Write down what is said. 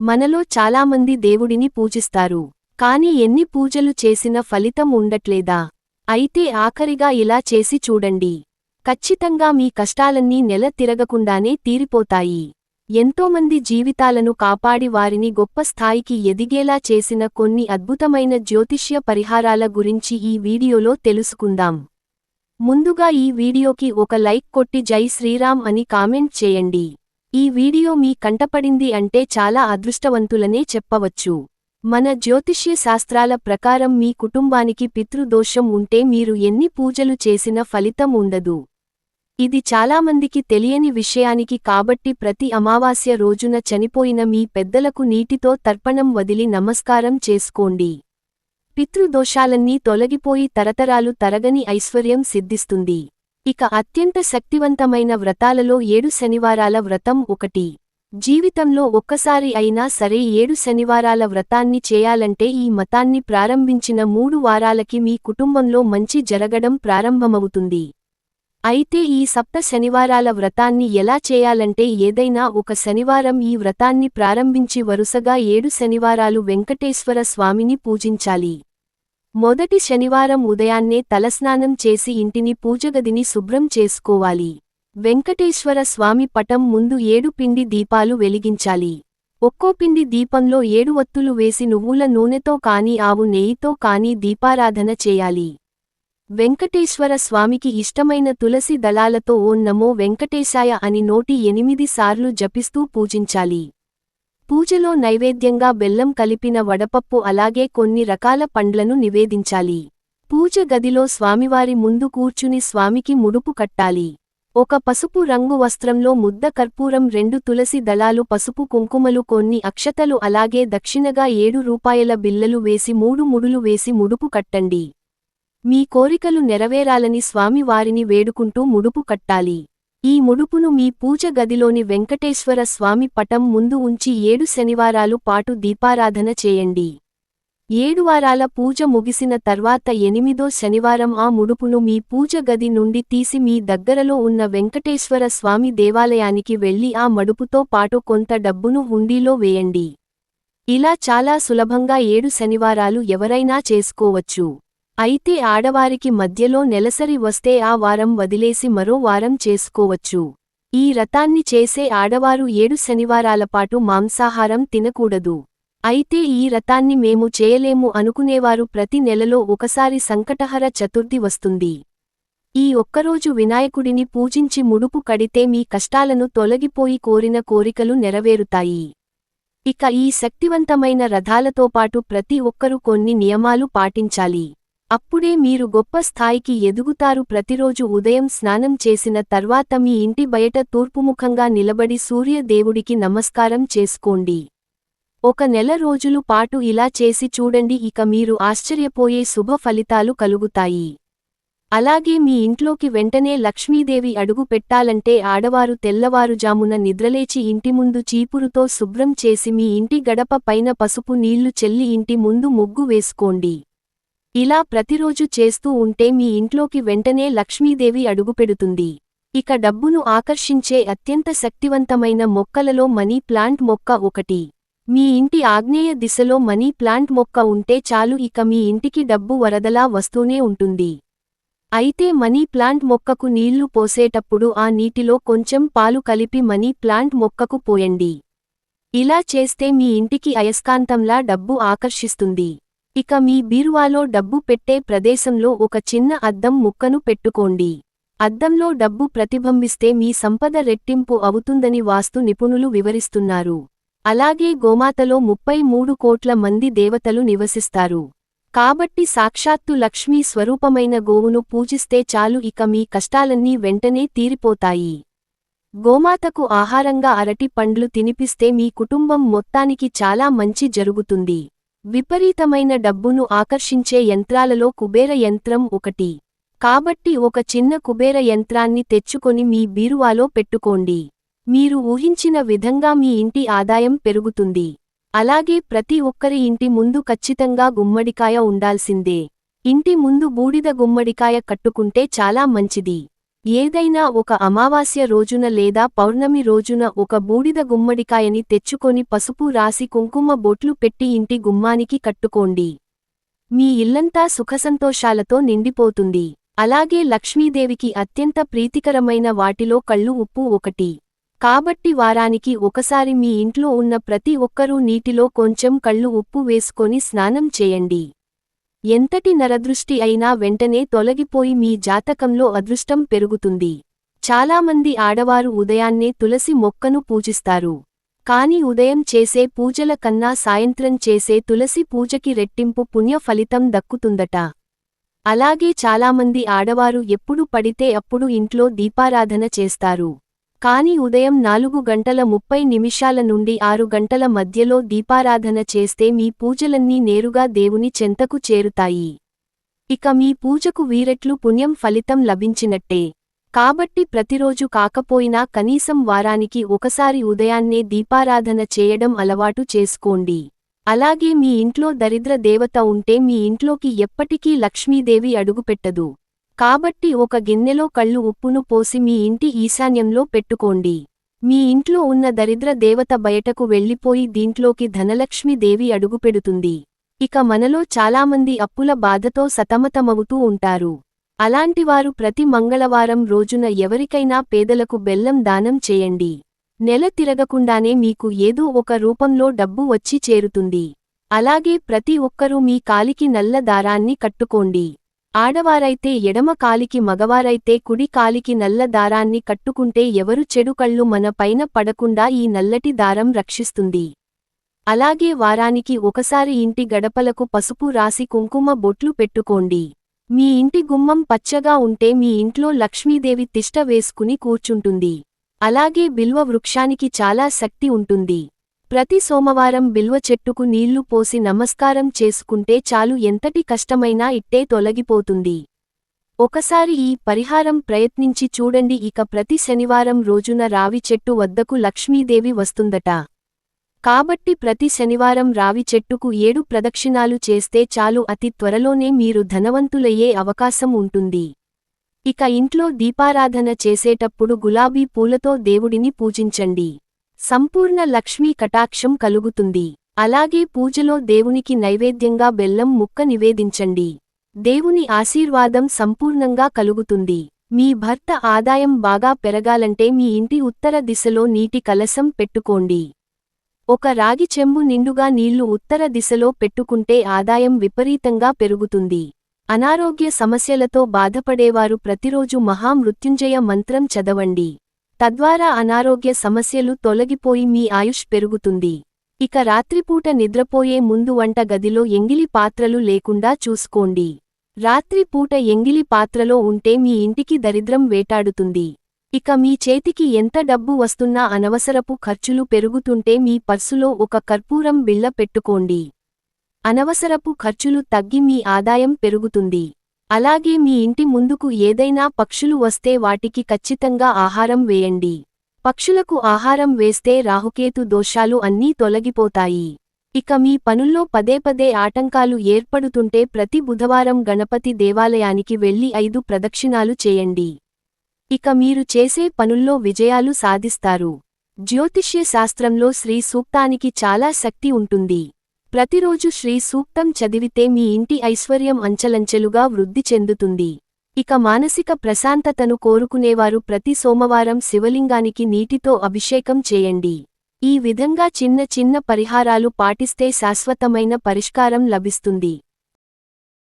మనలో చాలామంది దేవుడిని పూజిస్తారు. కాని ఎన్ని పూజలు చేసినా ఫలితం ఉండట్లేదా? అయితే ఆఖరిగా ఇలా చేసి చూడండి. ఖచ్చితంగా మీ కష్టాలన్నీ నెల తిరగకుండానే తీరిపోతాయి. ఎంతోమంది జీవితాలను కాపాడి వారిని గొప్ప స్థాయికి ఎదిగేలా చేసిన కొన్ని అద్భుతమైన జ్యోతిష్య పరిహారాల గురించి ఈ వీడియోలో తెలుసుకుందాం. ముందుగా ఈ వీడియోకి ఒక లైక్ కొట్టి జై శ్రీరామ్ అని కామెంట్ చేయండి. ఈ వీడియో మీ కంటపడింది అంటే చాలా అదృష్టవంతులనే చెప్పవచ్చు. మన జ్యోతిష్య శాస్త్రాల ప్రకారం మీ కుటుంబానికి పితృదోషం ఉంటే మీరు ఎన్ని పూజలు చేసినా ఫలితం ఉండదు. ఇది చాలామందికి తెలియని విషయానికి కాబట్టి ప్రతి అమావాస్య రోజున చనిపోయిన మీ పెద్దలకు నీటితో తర్పణం వదిలి నమస్కారం చేసుకోండి. పితృదోషాలన్నీ తొలగిపోయి తరతరాలు తరగని ఐశ్వర్యం సిద్ధిస్తుంది. ఇక అత్యంత శక్తివంతమైన వ్రతాలలో ఏడు శనివారాల వ్రతం ఒకటి. జీవితంలో ఒక్కసారి అయినా సరే ఏడు శనివారాల వ్రతాన్ని చేయాలంటే ఈ మతాన్ని ప్రారంభించిన మూడు వారాలకి మీ కుటుంబంలో మంచి జరగడం ప్రారంభమవుతుంది. అయితే ఈ సప్త శనివారాల వ్రతాన్ని ఎలా చేయాలంటే ఏదైనా ఒక శనివారం ఈ వ్రతాన్ని ప్రారంభించి వరుసగా ఏడు శనివారాలు వెంకటేశ్వర స్వామిని పూజించాలి. మొదటి శనివారం ఉదయాన్నే తలస్నానం చేసి ఇంటిని పూజగదిని శుభ్రం చేసుకోవాలి. వెంకటేశ్వర స్వామి పటం ముందు ఏడు పిండి దీపాలు వెలిగించాలి. ఒక్కో పిండి దీపంలో ఏడు ఒత్తులు వేసి నువ్వుల నూనెతో కాని ఆవు నెయ్యితో కాని దీపారాధన చేయాలి. వెంకటేశ్వర స్వామికి ఇష్టమైన తులసి దళాలతో ఓం నమో వెంకటేశాయ అని నోటి ఎనిమిది సార్లు జపిస్తూ పూజించాలి. పూజలో నైవేద్యంగా బెల్లం కలిపిన వడపప్పు అలాగే కొన్ని రకాల పండ్లను నివేదించాలి. పూజ గదిలో స్వామివారి ముందు కూర్చుని స్వామికి ముడుపు కట్టాలి. ఒక పసుపు రంగు వస్త్రంలో ముద్ద కర్పూరం రెండు తులసి దళాలు పసుపు కుంకుమలు కొన్ని అక్షతలు అలాగే దక్షిణగా ఏడు రూపాయల బిల్లలు వేసి మూడు ముడులు వేసి ముడుపు కట్టండి. మీ కోరికలు నెరవేరాలని స్వామివారిని వేడుకుంటూ ముడుపు కట్టాలి. ఈ ముడుపును మీ పూజ గదిలోని వెంకటేశ్వర స్వామి పటం ముందు ఉంచి ఏడు శనివారాలు పాటు దీపారాధన చేయండి. ఏడు వారాల పూజ ముగిసిన తర్వాత ఎనిమిదో శనివారం ఆ ముడుపును మీ పూజ గది నుండి తీసి మీ దగ్గరలో ఉన్న వెంకటేశ్వర స్వామి దేవాలయానికి వెళ్ళి ఆ మడుపుతో పాటు కొంత డబ్బును హుండీలో వేయండి. ఇలా చాలా సులభంగా ఏడు శనివారాలు ఎవరైనా చేసుకోవచ్చు. అయితే ఆడవారికి మధ్యలో నెలసరి వస్తే ఆ వారం వదిలేసి మరో వారం చేసుకోవచ్చు. ఈ రతాన్ని చేసే ఆడవారు ఏడు శనివారాలపాటు మాంసాహారం తినకూడదు. అయితే ఈ రతాన్ని మేము చేయలేము అనుకునేవారు ప్రతి నెలలో ఒకసారి సంకటహర చతుర్థి వస్తుంది. ఈ ఒక్కరోజు వినాయకుడిని పూజించి ముడుపు కడితే మీ కష్టాలను తొలగిపోయి కోరిన కోరికలు నెరవేరుతాయి. ఇక ఈ శక్తివంతమైన రథాలతో పాటు ప్రతి ఒక్కరూ కొన్ని నియమాలు పాటించాలి. అప్పుడే మీరు గొప్ప స్థాయికి ఎదుగుతారు. ప్రతిరోజు ఉదయం స్నానం చేసిన తర్వాత మీ ఇంటి బయట తూర్పుముఖంగా నిలబడి సూర్యదేవుడికి నమస్కారం చేసుకోండి. ఒక నెల రోజులు పాటు ఇలా చేసి చూడండి. ఇక మీరు ఆశ్చర్యపోయే శుభ ఫలితాలు కలుగుతాయి. అలాగే మీ ఇంట్లోకి వెంటనే లక్ష్మీదేవి అడుగు పెట్టాలంటే ఆడవారు తెల్లవారుజామున నిద్రలేచి ఇంటి ముందు చీపురుతో శుభ్రం చేసి మీ ఇంటి గడప పైన పసుపు నీళ్ళు చెల్లి ఇంటి ముందు ముగ్గు వేసుకోండి. ఇలా ప్రతిరోజు చేస్తూ ఉంటే మీ ఇంట్లోకి వెంటనే లక్ష్మీదేవి అడుగుపెడుతుంది. ఇక డబ్బును ఆకర్షించే అత్యంత శక్తివంతమైన మొక్కలలో మనీ ప్లాంట్ మొక్క ఒకటి. మీ ఇంటి ఆగ్నేయ దిశలో మనీ ప్లాంట్ మొక్క ఉంటే చాలు ఇక మీ ఇంటికి డబ్బు వరదలా వస్తూనే ఉంటుంది. అయితే మనీ ప్లాంట్ మొక్కకు నీళ్ళు పోసేటప్పుడు ఆ నీటిలో కొంచెం పాలు కలిపి మనీ ప్లాంట్ మొక్కకు పోయండి. ఇలా చేస్తే మీ ఇంటికి అయస్కాంతంలా డబ్బు ఆకర్షిస్తుంది. ఇక మీ బీరువాలో డబ్బు పెట్టే ప్రదేశంలో ఒక చిన్న అద్దం ముక్కను పెట్టుకోండి. అద్దంలో డబ్బు ప్రతిబింబిస్తే మీ సంపద రెట్టింపు అవుతుందని వాస్తు నిపుణులు వివరిస్తున్నారు. అలాగే గోమాతలో ముప్పై మూడు కోట్ల మంది దేవతలు నివసిస్తారు. కాబట్టి సాక్షాత్తు లక్ష్మీ స్వరూపమైన గోవును పూజిస్తే చాలు ఇక మీ కష్టాలన్నీ వెంటనే తీరిపోతాయి. గోమాతకు ఆహారంగా అరటి పండ్లు తినిపిస్తే మీ కుటుంబం మొత్తానికి చాలా మంచి జరుగుతుంది. విపరీతమైన డబ్బును ఆకర్షించే యంత్రాలలో కుబేర యంత్రం ఒకటి. కాబట్టి ఒక చిన్న కుబేర యంత్రాన్ని తెచ్చుకొని మీ బీరువాలో పెట్టుకోండి. మీరు ఊహించిన విధంగా మీ ఇంటి ఆదాయం పెరుగుతుంది. అలాగే ప్రతి ఒక్కరి ఇంటి ముందు ఖచ్చితంగా గుమ్మడికాయ ఉండాల్సిందే. ఇంటి ముందు బూడిద గుమ్మడికాయ కట్టుకుంటే చాలా మంచిది. ఏదైనా ఒక అమావాస్య రోజున లేదా పౌర్ణమి రోజున ఒక బూడిద గుమ్మడికాయని తెచ్చుకొని పసుపు రాసి కుంకుమ బొట్లు పెట్టి ఇంటి గుమ్మానికి కట్టుకోండి. మీ ఇల్లంతా సుఖసంతోషాలతో నిండిపోతుంది. అలాగే లక్ష్మీదేవికి అత్యంత ప్రీతికరమైన వాటిలో కళ్ళు ఉప్పు ఒకటి. కాబట్టి వారానికి ఒకసారి మీ ఇంట్లో ఉన్న ప్రతి ఒక్కరూ నీటిలో కొంచెం కళ్ళు ఉప్పు వేసుకొని స్నానం చేయండి. ఎంతటి నరదృష్టి అయినా వెంటనే తొలగిపోయి మీ జాతకంలో అదృష్టం పెరుగుతుంది. చాలామంది ఆడవారు ఉదయాన్నే తులసి మొక్కను పూజిస్తారు. కాని ఉదయం చేసే పూజల కన్నా సాయంత్రం చేసే తులసి పూజకి రెట్టింపు పుణ్య ఫలితం దక్కుతుందట. అలాగే చాలామంది ఆడవారు ఎప్పుడు పడితే అప్పుడు ఇంట్లో దీపారాధన చేస్తారు. కాని ఉదయం నాలుగు గంటల ముప్పై నిమిషాల నుండి ఆరు గంటల మధ్యలో దీపారాధన చేస్తే మీ పూజలన్నీ నేరుగా దేవుని చెంతకు చేరుతాయి. ఇక మీ పూజకు వీరెట్లు పుణ్యం ఫలితం లభించినట్టే. కాబట్టి ప్రతిరోజు కాకపోయినా కనీసం వారానికి ఒకసారి ఉదయాన్నే దీపారాధన చేయడం అలవాటు చేసుకోండి. అలాగే మీ ఇంట్లో దరిద్ర దేవత ఉంటే మీ ఇంట్లోకి ఎప్పటికీ లక్ష్మీదేవి అడుగుపెట్టదు. కాబట్టి ఒక గిన్నెలో కళ్ళు ఉప్పును పోసి మీ ఇంటి ఈశాన్యంలో పెట్టుకోండి. మీ ఇంట్లో ఉన్న దరిద్ర దేవత బయటకు వెళ్ళిపోయి దీంట్లోకి ధనలక్ష్మీదేవి అడుగుపెడుతుంది. ఇక మనలో చాలామంది అప్పుల బాధతో సతమతమవుతూ ఉంటారు. అలాంటివారు ప్రతి మంగళవారం రోజున ఎవరికైనా పేదలకు బెల్లం దానం చేయండి. నెల తిరగకుండానే మీకు ఏదో ఒక రూపంలో డబ్బు వచ్చి చేరుతుంది. అలాగే ప్రతి ఒక్కరూ మీ కాలికి నల్ల దారాన్ని కట్టుకోండి. ఆడవారైతే ఎడమ కాలికి మగవారైతే కుడి కాలికి నల్ల దారాన్ని కట్టుకుంటే ఎవరు చెడు కళ్ళు మన పైన పడకుండా ఈ నల్లటి దారం రక్షిస్తుంది. అలాగే వారానికి ఒకసారి ఇంటి గడపలకు పసుపు రాసి కుంకుమ బొట్లు పెట్టుకోండి. మీ ఇంటి గుమ్మం పచ్చగా ఉంటే మీ ఇంట్లో లక్ష్మీదేవి తిష్ట వేసుకుని కూర్చుంటుంది. అలాగే బిల్వ వృక్షానికి చాలా శక్తి ఉంటుంది. ప్రతి సోమవారం బిల్వ చెట్టుకు నీళ్ళు పోసి నమస్కారం చేసుకుంటే చాలు ఎంతటి కష్టమైనా ఇట్టే తొలగిపోతుంది. ఒకసారి ఈ పరిహారం ప్రయత్నించి చూడండి ఇక ప్రతి శనివారం రోజున రావి చెట్టు వద్దకు లక్ష్మీదేవి వస్తుందట. కాబట్టి ప్రతి శనివారం రావి చెట్టుకు ఏడు ప్రదక్షిణాలు చేస్తే చాలు అతి త్వరలోనే మీరు ధనవంతులయ్యే అవకాశం ఉంటుంది. ఇక ఇంట్లో దీపారాధన చేసేటప్పుడు గులాబీ పూలతో దేవుడిని పూజించండి. సంపూర్ణ లక్ష్మీ కటాక్షం కలుగుతుంది. అలాగే పూజలో దేవునికి నైవేద్యంగా బెల్లం ముక్క నివేదించండి. దేవుని ఆశీర్వాదం సంపూర్ణంగా కలుగుతుంది. మీ భర్త ఆదాయం బాగా పెరగాలంటే మీ ఇంటి ఉత్తర దిశలో నీటి కలసం పెట్టుకోండి. ఒక రాగి చెంబు నిండుగా నీళ్ళు ఉత్తర దిశలో పెట్టుకుంటే ఆదాయం విపరీతంగా పెరుగుతుంది. అనారోగ్య సమస్యలతో బాధపడేవారు ప్రతిరోజు మహామృత్యుంజయ మంత్రం చదవండి. తద్వారా అనారోగ్య సమస్యలు తొలగిపోయి మీ ఆయుష్ పెరుగుతుంది. ఇక రాత్రిపూట నిద్రపోయే ముందు వంట గదిలో ఎంగిలి పాత్రలు లేకుండా చూసుకోండి. రాత్రిపూట ఎంగిలి పాత్రలో ఉంటే మీ ఇంటికి దరిద్రం వేటాడుతుంది. ఇక మీ చేతికి ఎంత డబ్బు వస్తున్నా అనవసరపు ఖర్చులు పెరుగుతుంటే మీ పర్సులో ఒక కర్పూరం బిళ్ళ పెట్టుకోండి. అనవసరపు ఖర్చులు తగ్గి మీ ఆదాయం పెరుగుతుంది. అలాగే మీ ఇంటి ముందుకు ఏదైనా పక్షులు వస్తే వాటికి ఖచ్చితంగా ఆహారం వేయండి. పక్షులకు ఆహారం వేస్తే రాహుకేతు దోషాలు అన్నీ తొలగిపోతాయి. ఇక మీ పనుల్లో పదే పదే ఆటంకాలు ఏర్పడుతుంటే ప్రతి బుధవారం గణపతి దేవాలయానికి వెళ్ళి ఐదు ప్రదక్షిణాలు చేయండి. ఇక మీరు చేసే పనుల్లో విజయాలు సాధిస్తారు. జ్యోతిష్య శాస్త్రంలో శ్రీ సూక్తానికి చాలా శక్తి ఉంటుంది. ప్రతిరోజు శ్రీ సూక్తం చదివితే మీ ఇంటి ఐశ్వర్యం అంచలంచెలుగా వృద్ధి చెందుతుంది. ఇక మానసిక ప్రశాంతతను కోరుకునేవారు ప్రతి సోమవారం శివలింగానికి నీటితో అభిషేకం చేయండి. ఈ విధంగా చిన్న చిన్న పరిహారాలు పాటిస్తే శాశ్వతమైన పరిష్కారం లభిస్తుంది.